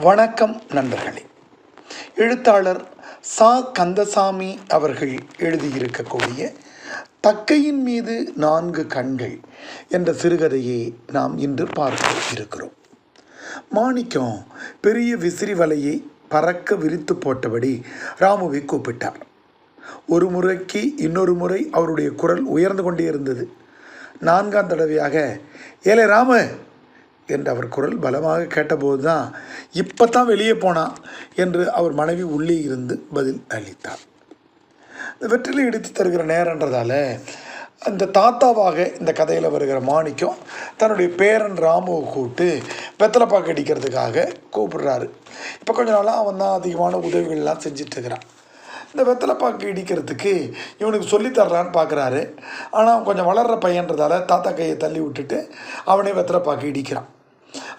வணக்கம் நண்பர்களே. எழுத்தாளர் சா. கந்தசாமி அவர்கள் எழுதியிருக்கக்கூடிய தக்கையின் மீது நான்கு கண்கள் என்ற சிறுகதையை நாம் இன்று பார்க்க இருக்கிறோம். மாணிக்கம் பெரிய விசிறி வலையை பறக்க விரித்து போட்டபடி ராமுவை கூப்பிட்டார். ஒரு முறைக்கு இன்னொரு முறை அவருடைய குரல் உயர்ந்து கொண்டே இருந்தது. நான்காம் தடவையாக ஏலே ராமு என்று அவர் குரல் பலமாக கேட்டபோது தான் இப்போ தான் வெளியே போனான் என்று அவர் மனைவி உள்ளே இருந்து பதில் அளித்தார். இந்த வெற்றிலை இடித்து தருகிற நேரன்றதால அந்த தாத்தாவாக இந்த கதையில் வருகிற மாணிக்கம் தன்னுடைய பேரன் ராமுவை கூப்பிட்டு வெத்தலைப்பாக்கு அடிக்கிறதுக்காக கூப்பிடுறாரு. இப்போ கொஞ்ச நாளாக அவன் தான் அதிகமான உதவிகள்லாம் செஞ்சிட்ருக்கிறான் இந்த வெத்தலைப்பாக்கு இடிக்கிறதுக்கு இவனுக்கு சொல்லித்தர்றான்னு பார்க்குறாரு ஆனால் அவன் கொஞ்சம் வளர்கிற பையன்றதால தாத்தா கையை தள்ளி விட்டுட்டு அவனே வெத்தலைப்பாக்கு இடிக்கிறான்.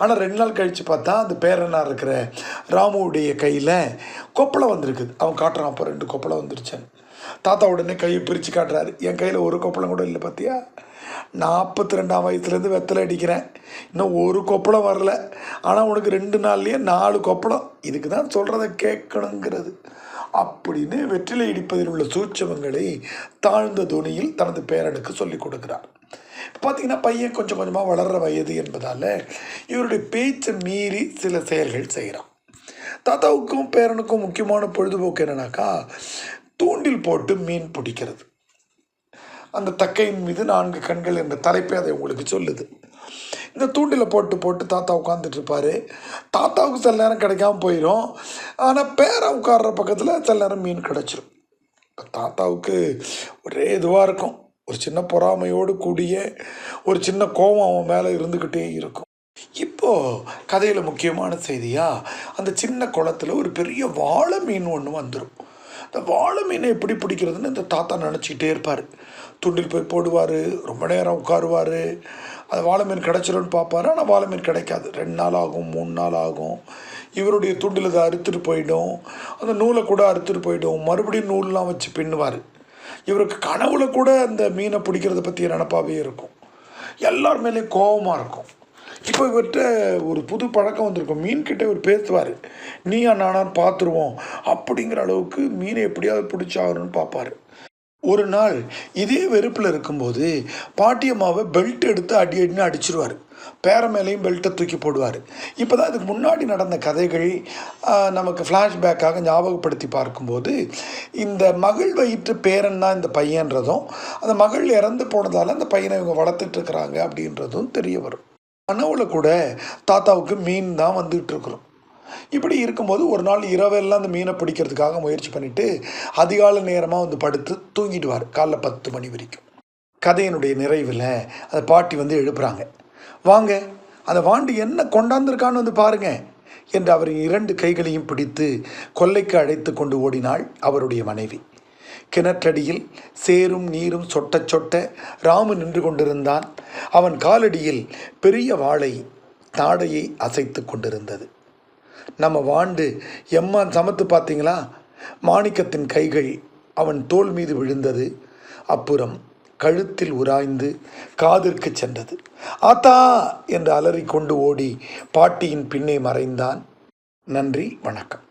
ஆனால் ரெண்டு நாள் கழித்து பார்த்தா அந்த பேரனாக இருக்கிற ராமுவுடைய கையில் கொப்பளம் வந்திருக்குது. அவன் காட்டுறான் அப்போ ரெண்டு கொப்பளம் வந்துருச்சேன் தாத்தா உடனே கையை பிரித்து காட்டுறாரு. என் கையில் ஒரு கொப்பளம் கூட இல்லை பார்த்தியா நாற்பத்தி ரெண்டாம் வயசுலேருந்து வெத்தலை அடிக்கிறேன். இன்னும் ஒரு கொப்பளம் வரல. ஆனால் உனக்கு ரெண்டு நாள்லேயே நாலு கொப்பளம். இதுக்கு தான் சொல்கிறத கேட்கணுங்கிறது. அப்படின்னு வெற்றிலை இடிப்பதில் உள்ள சூட்சமங்களை தாழ்ந்த துணியில் தனது பேரனுக்கு சொல்லிக் கொடுக்கிறார். பார்த்தீங்கன்னா பையன் கொஞ்சம் கொஞ்சமாக வளர்கிற வயது என்பதால் இவருடைய பேச்சை மீறி சில செயல்கள் செய்கிறான். தாத்தாவுக்கும் பேரனுக்கும் முக்கியமான பொழுதுபோக்கு என்னன்னாக்கா தூண்டில் போட்டு மீன் பிடிக்கிறது. அந்த தக்கையின் மீது நான்கு கண்கள் என்ற தலைப்பே அதை உங்களுக்கு சொல்லுது. இந்த தூண்டில் போட்டு போட்டு தாத்தா உட்காந்துட்டு இருப்பார் தாத்தாவுக்கு சில நேரம் கிடைக்காம போயிடும் ஆனால் பேரை உட்கார்ற பக்கத்தில் சில நேரம் மீன் கிடச்சிரும். தாத்தாவுக்கு ஒரே இதுவாக இருக்கும். ஒரு சின்ன பொறாமையோடு கூடிய ஒரு சின்ன கோபம் அவன் மேலே இருந்துக்கிட்டே இருக்கும். இப்போது கதையில் முக்கியமான செய்தியாக அந்த சின்ன குளத்தில் ஒரு பெரிய வாழை மீன் ஒன்று வந்துடும் இந்த வாழை மீனை எப்படி பிடிக்கிறதுன்னு இந்த தாத்தா நினச்சிக்கிட்டே இருப்பார். துண்டில் போய் போடுவார் ரொம்ப நேரம் உட்காருவார். அது வாழை மீன் கிடச்சிரும்னு பார்ப்பாரு. ஆனால் வாழை மீன் கிடைக்காது. ரெண்டு நாள் ஆகும் மூணு நாள் ஆகும். இவருடைய துண்டில் அதை அறுத்துட்டு போயிடும். அந்த நூலை கூட அறுத்துட்டு போயிடும். மறுபடியும் நூல்லாம் வச்சு பின்னுவார். இவருக்கு கனவுல கூட அந்த மீனை பிடிக்கிறத பற்றி நினப்பாகவே இருக்கும். எல்லார் மேலேயும் கோபமாக இருக்கும். இப்போ இவர்கிட்ட ஒரு புது பழக்கம் வந்திருக்கும். மீன்கிட்ட இவர் பேசுவார். நீயா நானான்னு பார்த்துருவோம். அப்படிங்கிற அளவுக்கு மீனை எப்படியாவது பிடிச்சாகணும்னு பார்ப்பாரு. ஒரு நாள் இதே வெறுப்பில் இருக்கும்போது பாட்டியம்மாவை பெல்ட் எடுத்து அடி அடின்னு அடிச்சிருவார். பேர மேலேயும் பெல்ட்டை தூக்கி போடுவார். இப்போ தான் அதுக்கு முன்னாடி நடந்த கதைகள் நமக்கு ஃப்ளாஷ்பேக்காக ஞாபகப்படுத்தி பார்க்கும்போது இந்த மகள் வயிற்று பேரன் தான் இந்த பையன்றதும் அந்த மகள் இறந்து போனதால் அந்த பையனை இவங்க வளர்த்துட்ருக்குறாங்க அப்படின்றதும் தெரிய வரும். கனவுல கூட தாத்தாவுக்கு மீன் தான் வந்துகிட்டு இருக்கிறோம். இப்படி இருக்கும்போது ஒரு நாள் இரவெல்லாம் அந்த மீனை பிடிக்கிறதுக்காக முயற்சி பண்ணிவிட்டு அதிகாலை நேரமாக வந்து படுத்து தூங்கிடுவார். காலைல பத்து மணி வரைக்கும். கதையினுடைய நிறைவில் அந்த பாட்டி வந்து எழுப்புறாங்க. வாங்க அந்த வாண்டு என்ன கொண்டாந்துருக்கான்னு வந்து பாருங்க என்று அவரின் இரண்டு கைகளையும் பிடித்து கொல்லைக்கு அழைத்து கொண்டு ஓடினாள் அவருடைய மனைவி. கிணற்றடியில் சேரும் நீரும் சொட்ட சொட்ட ராமு நின்று கொண்டிருந்தான். அவன் காலடியில் பெரிய வாளை தாடையை அசைத்து கொண்டிருந்தது. நம்ம வாண்டு எம்மான் சமத்து பார்த்தீங்களா? மாணிக்கத்தின் கைகள் அவன் தோல் மீது விழுந்தது. அப்புறம் கழுத்தில் உராய்ந்து காதிற்கு சென்றது. ஆத்தா! என்று அலறி கொண்டு ஓடி பாட்டியின் பின்னே மறைந்தான். நன்றி வணக்கம்.